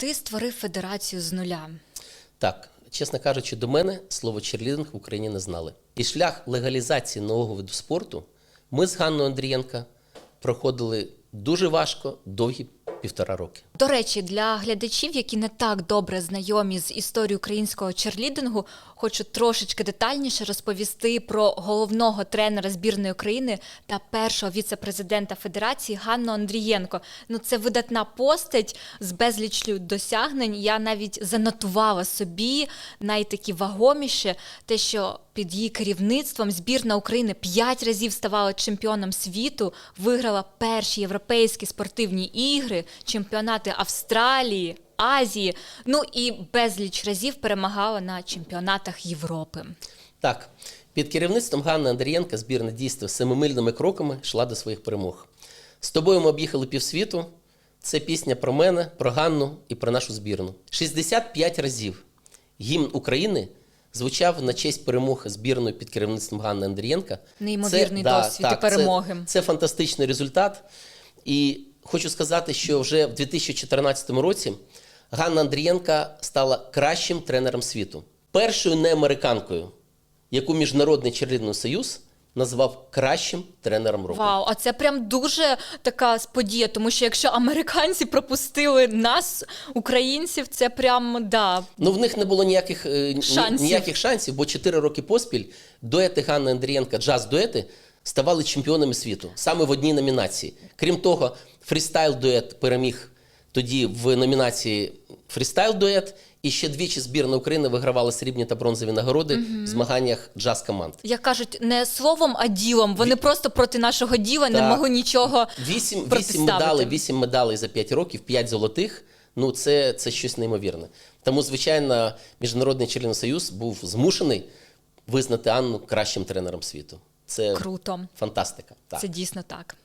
Ти створив федерацію з нуля. Так, чесно кажучи, до мене слово черлідинг в Україні не знали. І шлях легалізації нового виду спорту ми з Ганною Андрієнка проходили дуже важко, довгі півтора роки. До речі, для глядачів, які не так добре знайомі з історією українського черлідингу, хочу трошечки детальніше розповісти про головного тренера збірної України та першого віце-президента Федерації Ганну Андрієнко. Ну, це видатна постать з безліччю досягнень. Я навіть занотувала собі найтакі вагоміше, те, що під її керівництвом збірна України п'ять разів ставала чемпіоном світу, виграла перші європейські спортивні ігри, чемпіонати Австралії, Азії. Ну і безліч разів перемагала на чемпіонатах Європи. Так, під керівництвом Ганни Андрієнка збірна дійство семимильними кроками йшла до своїх перемог. З тобою ми об'їхали півсвіту. Це пісня про мене, про Ганну і про нашу збірну. 65 разів гімн України звучав на честь перемог збірної під керівництвом Ганни Андрієнка. Неймовірний досвід і перемоги. Це, це фантастичний результат. І хочу сказати, що вже в 2014 році Ганна Андрієнка стала кращим тренером світу, першою неамериканкою, яку Міжнародний черлідний союз назвав кращим тренером року. Вау, а це прям дуже така подія, тому що якщо американці пропустили нас, українців, це прям да. Ну, в них не було ніяких, е, Шансів. ніяких шансів, бо 4 роки поспіль дуети Ганни Андрієнка, джаз-дуети ставали чемпіонами світу саме в одній номінації. Крім того, фрістайл-дует переміг тоді в номінації фрістайл-дует, і ще двічі збірна України вигравала срібні та бронзові нагороди в змаганнях джаз-команд. Як кажуть, не словом, а ділом. Вони просто проти нашого діла не могли нічого Вісім, вісім медалей, вісім медалей за 5 років, 5 золотих. Ну, це, це щось неймовірне. Тому, звичайно, Міжнародний черлідний союз був змушений визнати Анну кращим тренером світу. Це Круто. фантастика. Так. Це дійсно так.